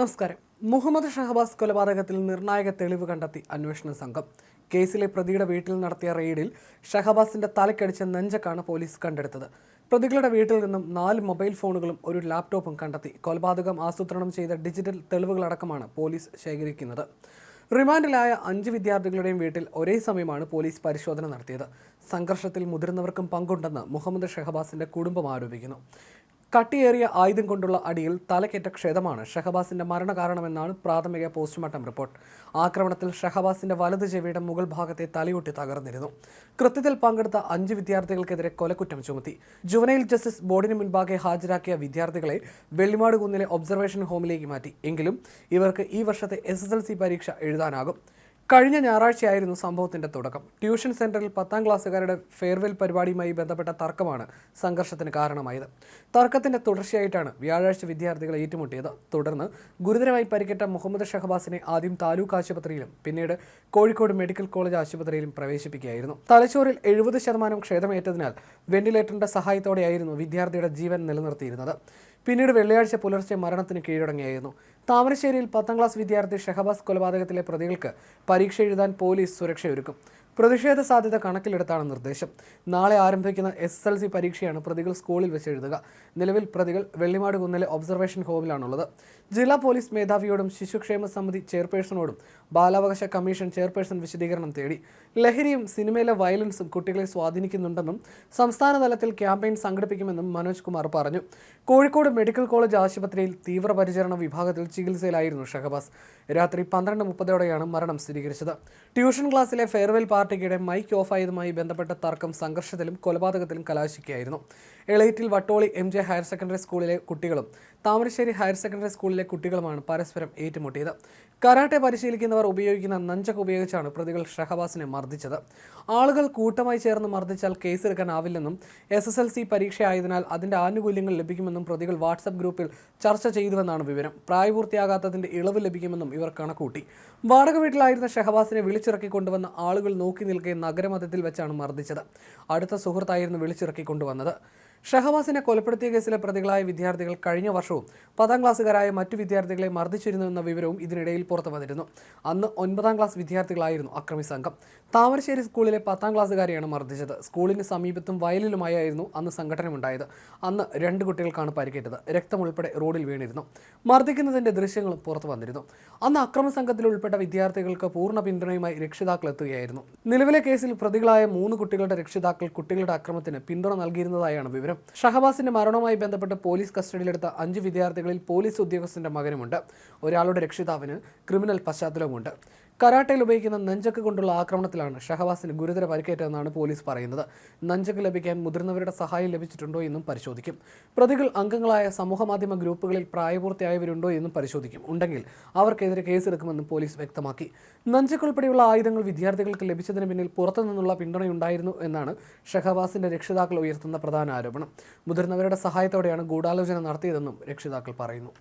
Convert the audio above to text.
നമസ്കാരം. മുഹമ്മദ് ഷഹബാസ് കൊലപാതകത്തിൽ നിർണായക തെളിവ് കണ്ടെത്തി അന്വേഷണ സംഘം. കേസിലെ പ്രതിയുടെ വീട്ടിൽ നടത്തിയ റെയ്ഡിൽ ഷഹബാസിന്റെ തലക്കടിച്ച നെഞ്ചക്കാണ് പോലീസ് കണ്ടെടുത്തത്. പ്രതികളുടെ വീട്ടിൽ നിന്നും നാല് മൊബൈൽ ഫോണുകളും ഒരു ലാപ്ടോപ്പും കണ്ടെത്തി കൊലപാതകം ആസൂത്രണം ചെയ്ത ഡിജിറ്റൽ തെളിവുകളടക്കമാണ് പോലീസ് ശേഖരിക്കുന്നത്. റിമാൻഡിലായ അഞ്ച് വിദ്യാർത്ഥികളുടെയും വീട്ടിൽ ഒരേ സമയമാണ് പോലീസ് പരിശോധന നടത്തിയത്. സംഘർഷത്തിൽ മുതിർന്നവർക്കും പങ്കുണ്ടെന്ന് മുഹമ്മദ് ഷഹബാസിന്റെ കുടുംബം ആരോപിക്കുന്നു. കട്ടിയേറിയ ആയുധം കൊണ്ടുള്ള അടിയിൽ തലക്കേറ്റ ക്ഷതമാണ് ഷഹബാസിന്റെ മരണകാരണമെന്നാണ് പ്രാഥമിക പോസ്റ്റ്മോർട്ടം റിപ്പോർട്ട്. ആക്രമണത്തിൽ ഷഹബാസിന്റെ വലത് ചെവിയുടെ മുകൾ ഭാഗത്തെ തലയൊട്ടി തകർന്നിരുന്നു. കൃത്യത്തിൽ പങ്കെടുത്ത അഞ്ച് വിദ്യാർത്ഥികൾക്കെതിരെ കൊലക്കുറ്റം ചുമത്തി. ജുവനൈൽ ജസ്റ്റിസ് ബോർഡിന് മുൻപാകെ ഹാജരാക്കിയ വിദ്യാർത്ഥികളെ വെള്ളിമാട് കുന്നിലെ ഒബ്സർവേഷൻ ഹോമിലേക്ക് മാറ്റി. എങ്കിലും ഇവർക്ക് ഈ വർഷത്തെ എസ് പരീക്ഷ എഴുതാനാകും. കഴിഞ്ഞ ഞായറാഴ്ചയായിരുന്നു സംഭവത്തിന്റെ തുടക്കം. ട്യൂഷൻ സെന്ററിൽ പത്താം ക്ലാസ്സുകാരുടെ ഫെയർവെൽ പരിപാടിയുമായി ബന്ധപ്പെട്ട തർക്കമാണ് സംഘർഷത്തിന് കാരണമായത്. തർക്കത്തിന്റെ തുടർച്ചയായിട്ടാണ് വ്യാഴാഴ്ച വിദ്യാർത്ഥികളെ ഏറ്റുമുട്ടിയത്. തുടർന്ന് ഗുരുതരമായി പരിക്കേറ്റ മുഹമ്മദ് ഷഹബാസിനെ ആദ്യം താലൂക്ക് ആശുപത്രിയിലും പിന്നീട് കോഴിക്കോട് മെഡിക്കൽ കോളേജ് ആശുപത്രിയിലും പ്രവേശിപ്പിക്കുകയായിരുന്നു. തലച്ചോറിൽ എഴുപത് ശതമാനം ക്ഷതമേറ്റതിനാൽ വെന്റിലേറ്ററിന്റെ സഹായത്തോടെയായിരുന്നു വിദ്യാർത്ഥിയുടെ ജീവൻ നിലനിർത്തിയിരുന്നത്. പിന്നീട് വെള്ളിയാഴ്ച പുലർച്ചെ മരണത്തിന് കീഴടങ്ങിയായിരുന്നു. താമരശ്ശേരിയിൽ പത്താം ക്ലാസ് വിദ്യാർത്ഥി ഷഹബാസ് കൊലപാതകത്തിലെ പ്രതികൾക്ക് പരീക്ഷ എഴുതാൻ പോലീസ് സുരക്ഷയൊരുക്കും. പ്രതിഷേധ സാധ്യത കണക്കിലെടുത്താണ് നിർദ്ദേശം. നാളെ ആരംഭിക്കുന്ന എസ് എൽ സി പരീക്ഷയാണ് പ്രതികൾ സ്കൂളിൽ വെച്ച് എഴുതുക. നിലവിൽ പ്രതികൾ വെള്ളിമാട് കുന്നിലെ ഒബ്സർവേഷൻ ഹോമിലാണുള്ളത് ജില്ലാ പോലീസ് മേധാവിയോടും ശിശുക്ഷേമ സമിതി ചെയർപേഴ്സണോടും ബാലാവകാശ കമ്മീഷൻ ചെയർപേഴ്സൺ വിശദീകരണം തേടി. ലഹരിയും സിനിമയിലെ വയലൻസും കുട്ടികളെ സ്വാധീനിക്കുന്നുണ്ടെന്നും സംസ്ഥാന തലത്തിൽ ക്യാമ്പയിൻ സംഘടിപ്പിക്കുമെന്നും മനോജ് കുമാർ പറഞ്ഞു. കോഴിക്കോട് മെഡിക്കൽ കോളേജ് ആശുപത്രിയിൽ തീവ്രപരിചരണ വിഭാഗത്തിൽ ചികിത്സയിലായിരുന്നു ഷഹബാസ്. രാത്രി പന്ത്രണ്ട് മുപ്പതോടെയാണ് മരണം സ്ഥിരീകരിച്ചത്. ട്യൂഷൻ ക്ലാസ്സിലെ ഫെയർവെൽ പാർട്ടിക്കിടെ മൈക്ക് ഓഫായതുമായി ബന്ധപ്പെട്ട തർക്കം സംഘർഷത്തിലും കൊലപാതകത്തിലും കലാശിക്കുകയായിരുന്നു എളയറ്റിൽ Vattoli M J higher secondary സ്കൂളിലെ കുട്ടികളും താമരശ്ശേരി ഹയർ സെക്കൻഡറി സ്കൂളിലെ കുട്ടികളുമാണ് പരസ്പരം ഏറ്റുമുട്ടിയത്. കരാട്ടെ പരിശീലിക്കുന്നവർ ഉപയോഗിക്കുന്ന നഞ്ചക്ക് ഉപയോഗിച്ചാണ് പ്രതികൾ ഷഹബാസിനെ മർദ്ദിച്ചത്. ആളുകൾ കൂട്ടമായി ചേർന്ന് മർദ്ദിച്ചാൽ കേസെടുക്കാനാവില്ലെന്നും എസ് എസ് എൽ സി പരീക്ഷയായതിനാൽ അതിന്റെ ആനുകൂല്യങ്ങൾ ലഭിക്കുമെന്നും പ്രതികൾ വാട്സപ്പ് ഗ്രൂപ്പിൽ ചർച്ച ചെയ്തുവെന്നാണ് വിവരം. പ്രായപൂർത്തിയാകാത്തതിന്റെ ഇളവ് ലഭിക്കുമെന്നും ഇവർ കണക്കൂട്ടി വാടക വീട്ടിലായിരുന്ന ഷഹബാസിനെ വിളിച്ചിറക്കി കൊണ്ടുവന്ന ആളുകൾ നോക്കി നിൽക്കെ നഗരമധ്യത്തിൽ വെച്ചാണ് മർദ്ദിച്ചത്. അടുത്ത സുഹൃത്തായിരുന്നു വിളിച്ചിറക്കി കൊണ്ടുവന്നത് ഷഹബാസിനെ കൊലപ്പെടുത്തിയ കേസിലെ പ്രതികളായ വിദ്യാർത്ഥികൾ കഴിഞ്ഞ വർഷവും പത്താം ക്ലാസ്സുകാരായ മറ്റു വിദ്യാർത്ഥികളെ മർദ്ദിച്ചിരുന്നു എന്ന വിവരവും ഇതിനിടയിൽ പുറത്തു വന്നിരുന്നു. അന്ന് ഒൻപതാം ക്ലാസ് വിദ്യാർത്ഥികളായിരുന്നു അക്രമി സംഘം. താമരശ്ശേരി സ്കൂളിലെ പത്താം ക്ലാസ്സുകാരെയാണ് മർദ്ദിച്ചത്. സ്കൂളിന് സമീപത്തും വയലിലുമായിരുന്നു അന്ന് സംഘടനമുണ്ടായത്. അന്ന് രണ്ട് കുട്ടികൾക്കാണ് പരിക്കേറ്റത്. രക്തം ഉൾപ്പെടെ റോഡിൽ വീണിരുന്നു. മർദ്ദിക്കുന്നതിന്റെ ദൃശ്യങ്ങളും പുറത്തു വന്നിരുന്നു. അന്ന് അക്രമ സംഘത്തിൽ ഉൾപ്പെട്ട വിദ്യാർത്ഥികൾക്ക് പൂർണ പിന്തുണയുമായി രക്ഷിതാക്കൾ എത്തുകയായിരുന്നു. നിലവിലെ കേസിൽ പ്രതികളായ മൂന്ന് കുട്ടികളുടെ രക്ഷിതാക്കൾ കുട്ടികളുടെ അക്രമത്തിന് പിന്തുണ നൽകിയിരുന്നതായാണ് വിവരം. ഷഹബാസിന്റെ മരണവുമായി ബന്ധപ്പെട്ട് പോലീസ് കസ്റ്റഡിയിലെടുത്ത അഞ്ച് വിദ്യാർത്ഥികളിൽ പോലീസ് ഉദ്യോഗസ്ഥന്റെ മകനുമുണ്ട്. ഒരാളുടെ രക്ഷിതാവിന് ക്രിമിനൽ പശ്ചാത്തലവുമുണ്ട്. കരാട്ടയിൽ ഉപയോഗിക്കുന്ന നഞ്ചക്ക് കൊണ്ടുള്ള ആക്രമണത്തിലാണ് ഷഹവാസിന് ഗുരുതര പരിക്കേറ്റതെന്നാണ് പോലീസ് പറയുന്നത്. നഞ്ചക്ക് ലഭിക്കാൻ മുതിർന്നവരുടെ സഹായം ലഭിച്ചിട്ടുണ്ടോ എന്നും പരിശോധിക്കും. പ്രതികൾ അംഗങ്ങളായ സമൂഹമാധ്യമ ഗ്രൂപ്പുകളിൽ പ്രായപൂർത്തിയായവരുണ്ടോ എന്നും പരിശോധിക്കും. ഉണ്ടെങ്കിൽ അവർക്കെതിരെ കേസെടുക്കുമെന്നും പോലീസ് വ്യക്തമാക്കി. നഞ്ചക്ക് ഉൾപ്പെടെയുള്ള ആയുധങ്ങൾ വിദ്യാർത്ഥികൾക്ക് ലഭിച്ചതിന് പിന്നിൽ പുറത്തുനിന്നുള്ള പിന്തുണയുണ്ടായിരുന്നു എന്നാണ് ഷഹവാസിന്റെ രക്ഷിതാക്കൾ ഉയർത്തുന്ന പ്രധാന ആരോപണം. മുതിർന്നവരുടെ സഹായത്തോടെയാണ് ഗൂഢാലോചന നടത്തിയതെന്നും രക്ഷിതാക്കൾ പറയുന്നു.